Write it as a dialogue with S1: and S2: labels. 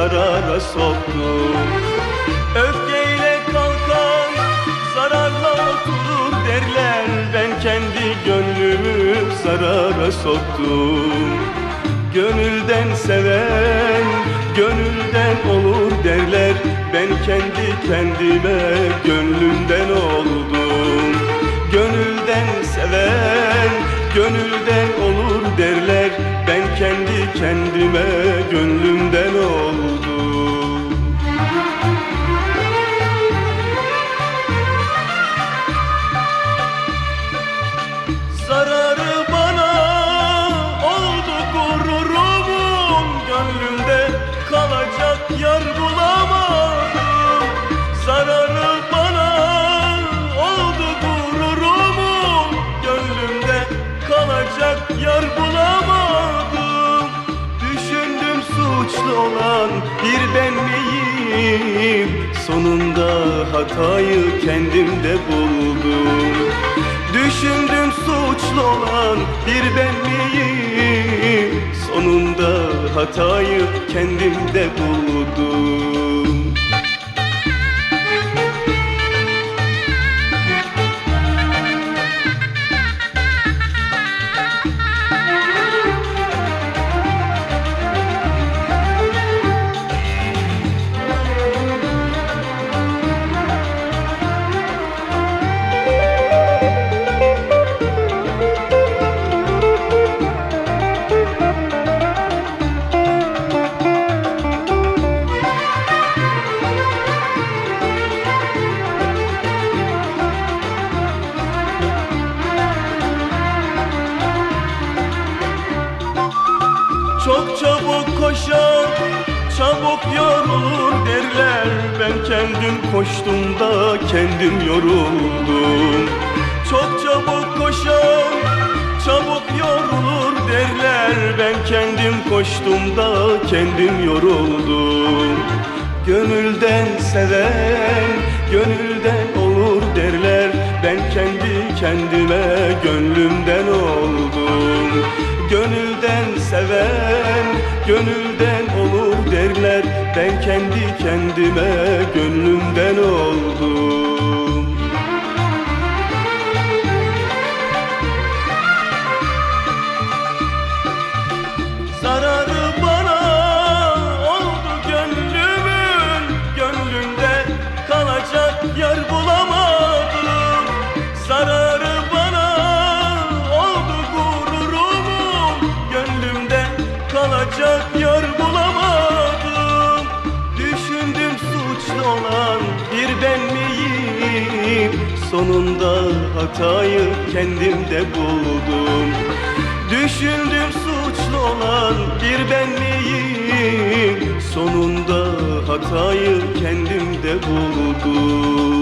S1: zarara soktum Öfkeyle kalkan zararla oturur derler. Ben kendi gönlümü zarara soktum. Gönülden seven gönülden olur derler. Ben kendi kendime gönlümden oldum. Gönülden seven gönülden olan bir ben miyim? Sonunda hatayı kendimde buldum. Düşündüm suçlu olan bir ben miyim? Sonunda hatayı kendimde buldum Çok çabuk koşan çabuk yorulur derler. Ben kendim koştum da kendim yoruldum. Çok çabuk koşan çabuk yorulur derler. Ben kendim koştum da kendim yoruldum. Gönülden seven gönülden olur derler. Ben kendi kendime gönlümden kendime gönlümden oldum. Zararı bana oldu gönlümün. Gönlümde kalacak yer bulamadım. Zararı bana oldu gururumun. Gönlümde kalacak yer Sonunda hatayı kendimde buldum. Düşündüm suçlu olan bir ben miyim? Sonunda hatayı kendimde buldum